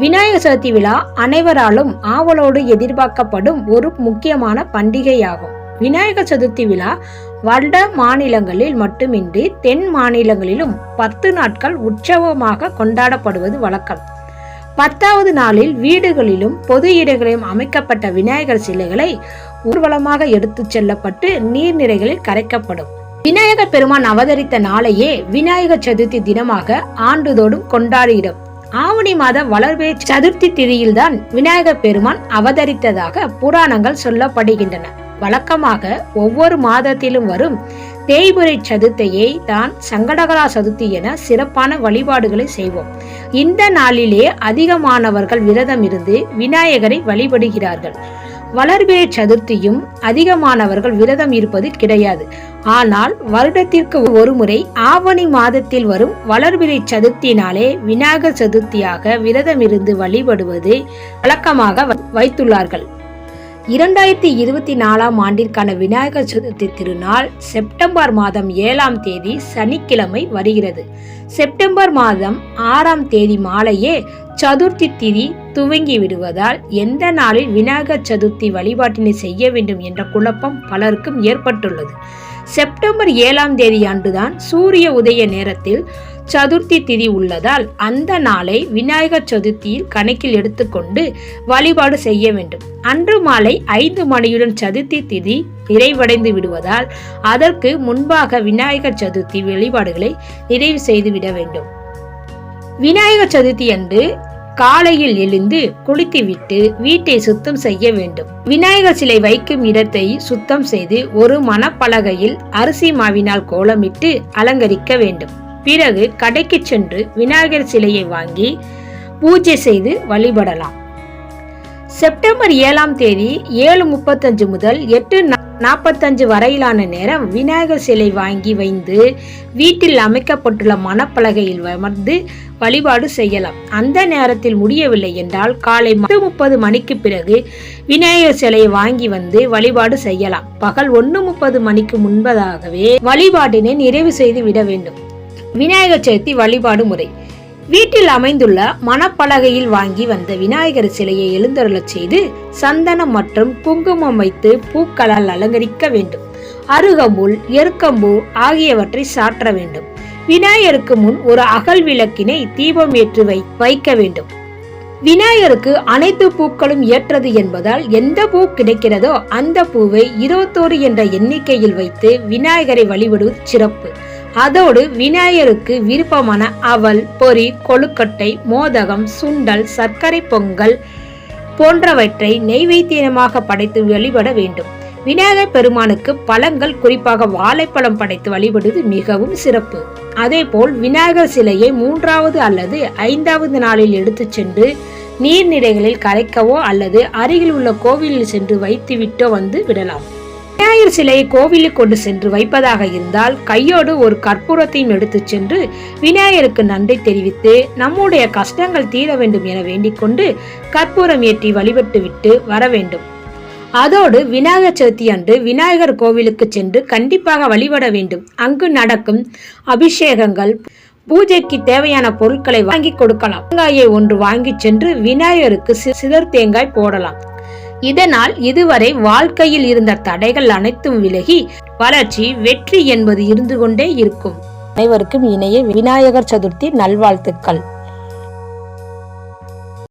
விநாயகர் சதுர்த்தி விழா அனைவராலும் ஆவலோடு எதிர்பார்க்கப்படும் ஒரு முக்கியமான பண்டிகையாகும். விநாயகர் சதுர்த்தி விழா வட மாநிலங்களில் மட்டுமின்றி தென் மாநிலங்களிலும் பத்து நாட்கள் உற்சவமாக கொண்டாடப்படுவது வழக்கம். பத்தாவது நாளில் வீடுகளிலும் பொது இடங்களிலும் அமைக்கப்பட்ட விநாயகர் சிலைகளை ஊர்வலமாக எடுத்துச் செல்லப்பட்டு நீர்நிலைகளில் கரைக்கப்படும். விநாயகர் பெருமான் அவதரித்த நாளையே விநாயகர் சதுர்த்தி தினமாக ஆண்டுதோடும் கொண்டாடுகிறோம். ஆவணி மாத வளர்வே சதுர்த்தி திதியில்தான் விநாயகர் பெருமான் அவதரித்ததாக புராணங்கள் சொல்லப்படுகின்றன. வழக்கமாக ஒவ்வொரு மாதத்திலும் வரும் தேய்புரை சதுர்த்தியை தான் சங்கடகரா சதுர்த்தி என சிறப்பான வழிபாடுகளை செய்வோம். இந்த நாளிலே அதிகமானவர்கள் விரதம் இருந்து விநாயகரை வழிபடுகிறார்கள். வளர்பிறை சதுர்த்தியும் அதிகமானவர்கள் விரதம் இருப்பது கிடையாது. ஆனால் வருடத்திற்கு ஒருமுறை ஆவணி மாதத்தில் வரும் வளர்பிறை சதுர்த்தினாலே விநாயகர் சதுர்த்தியாக விரதம் இருந்து வழிபடுவது வழக்கமாக வ- வைத்துள்ளார்கள். இரண்டாயிரத்தி இருபத்தி நாலாம் ஆண்டிற்கான விநாயகர் சதுர்த்தி திருநாள் செப்டம்பர் மாதம் ஏழாம் தேதி சனிக்கிழமை வருகிறது. செப்டம்பர் மாதம் ஆறாம் தேதி மாலையே சதுர்த்தி திதி துவங்கி விடுவதால் எந்த நாளில் விநாயகர் சதுர்த்தி வழிபாட்டினை செய்ய வேண்டும் என்ற குழப்பம் பலருக்கும் ஏற்பட்டுள்ளது. செப்டம்பர் ஏழாம் தேதி அன்றுதான் சூரிய உதய நேரத்தில் சதுர்த்தி திதி உள்ளதால் அந்த நாளை விநாயகர் சதுர்த்தியில் கணக்கில் எடுத்துக்கொண்டு வழிபாடு செய்ய வேண்டும். அன்று மாலை ஐந்து மணியுடன் சதுர்த்தி திதி நிறைவடைந்து விடுவதால் அதற்கு முன்பாக விநாயகர் சதுர்த்தி வழிபாடுகளை நிறைவு செய்து விட வேண்டும். விநாயகர் சதுர்த்தி அன்று காலையில் எழுந்து குளித்துவிட்டு வீட்டை சுத்தம் செய்ய வேண்டும். விநாயகர் சிலை வைக்கும் இடத்தை சுத்தம் செய்து ஒரு மணப்பலகையில் அரிசி மாவினால் கோலமிட்டு அலங்கரிக்க வேண்டும். பிறகு கடைக்கு சென்று விநாயகர் சிலையை வாங்கி பூஜை செய்து வழிபடலாம். செப்டம்பர் ஏழாம் தேதி ஏழு முப்பத்தஞ்சு முதல் எட்டு நாற்பத்தஞ்சு வரையிலான நேரம் விநாயகர் சிலை வாங்கி வைந்து வீட்டில் அமைக்கப்பட்டுள்ள மணப்பலகையில் அமர்ந்து வழிபாடு செய்யலாம். அந்த நேரத்தில் முடியவில்லை என்றால் காலை பத்து முப்பது மணிக்கு பிறகு விநாயகர் சிலையை வாங்கி வந்து வழிபாடு செய்யலாம். பகல் ஒன்று முப்பது மணிக்கு முன்பதாகவே வழிபாட்டினை நிறைவு செய்து விட வேண்டும். விநாயகர் சதுர்த்தி வழிபாடு முறை. வீட்டில் அமைந்துள்ள மணப்பலகையில் வாங்கி வந்த விநாயகர் சிலையை எழுந்தருளச் செய்து சந்தனம் மற்றும் குங்குமம் வைத்து பூக்களால் அலங்கரிக்க வேண்டும். அருகம்புல் எருக்கம்பூ ஆகியவற்றை சாற்ற வேண்டும். விநாயகருக்கு முன் ஒரு அகல் விளக்கினை தீபம் ஏற்றி வை வைக்க வேண்டும். விநாயகருக்கு அனைத்து பூக்களும் ஏற்றது என்பதால் எந்த பூ கிடைக்கிறதோ அந்த பூவை இருபத்தோரு என்ற எண்ணிக்கையில் வைத்து விநாயகரை வழிபடுவது சிறப்பு. அதோடு விநாயகருக்கு விருப்பமான அவல் பொறி கொழுக்கட்டை மோதகம் சுண்டல் சர்க்கரை பொங்கல் போன்றவற்றை நெய்வேத்தியமாக படைத்து வழிபட வேண்டும். விநாயகர் பெருமானுக்கு பழங்கள் குறிப்பாக வாழைப்பழம் படைத்து வழிபடுவது மிகவும் சிறப்பு. அதேபோல் விநாயகர் சிலையை மூன்றாவது அல்லது ஐந்தாவது நாளில் எடுத்துச் சென்று நீர்நிலைகளில் கரைக்கவோ அல்லது அருகில் உள்ள கோவிலில் சென்று வைத்துவிட்டோ வந்து விடலாம். விநாயகர் சிலையை கோவிலுக்கு கொண்டு சென்று வைப்பதாக இருந்தால் கையோடு ஒரு கற்பூரத்தையும் எடுத்துச் சென்று விநாயகருக்கு நன்றி தெரிவித்து நம்முடைய கஷ்டங்கள் தீர வேண்டும் என வேண்டிக் கொண்டு கற்பூரம் ஏற்றி வழிபட்டு விட்டு வர வேண்டும். அதோடு விநாயகர் சதுர்த்தி அன்று விநாயகர் கோவிலுக்கு சென்று கண்டிப்பாக வழிபட வேண்டும். அங்கு நடக்கும் அபிஷேகங்கள் பூஜைக்கு தேவையான பொருட்களை வாங்கி கொடுக்கலாம். தேங்காயை ஒன்று வாங்கி சென்று விநாயகருக்கு சி- சிதர் தேங்காய் போடலாம். இதனால் இதுவரை வாழ்க்கையில் இருந்த தடைகள் அனைத்தும் விலகி வளர்ச்சி வெற்றி என்பது இருந்து கொண்டே இருக்கும். அனைவருக்கும் இணைய விநாயகர் சதுர்த்தி நல்வாழ்த்துக்கள்.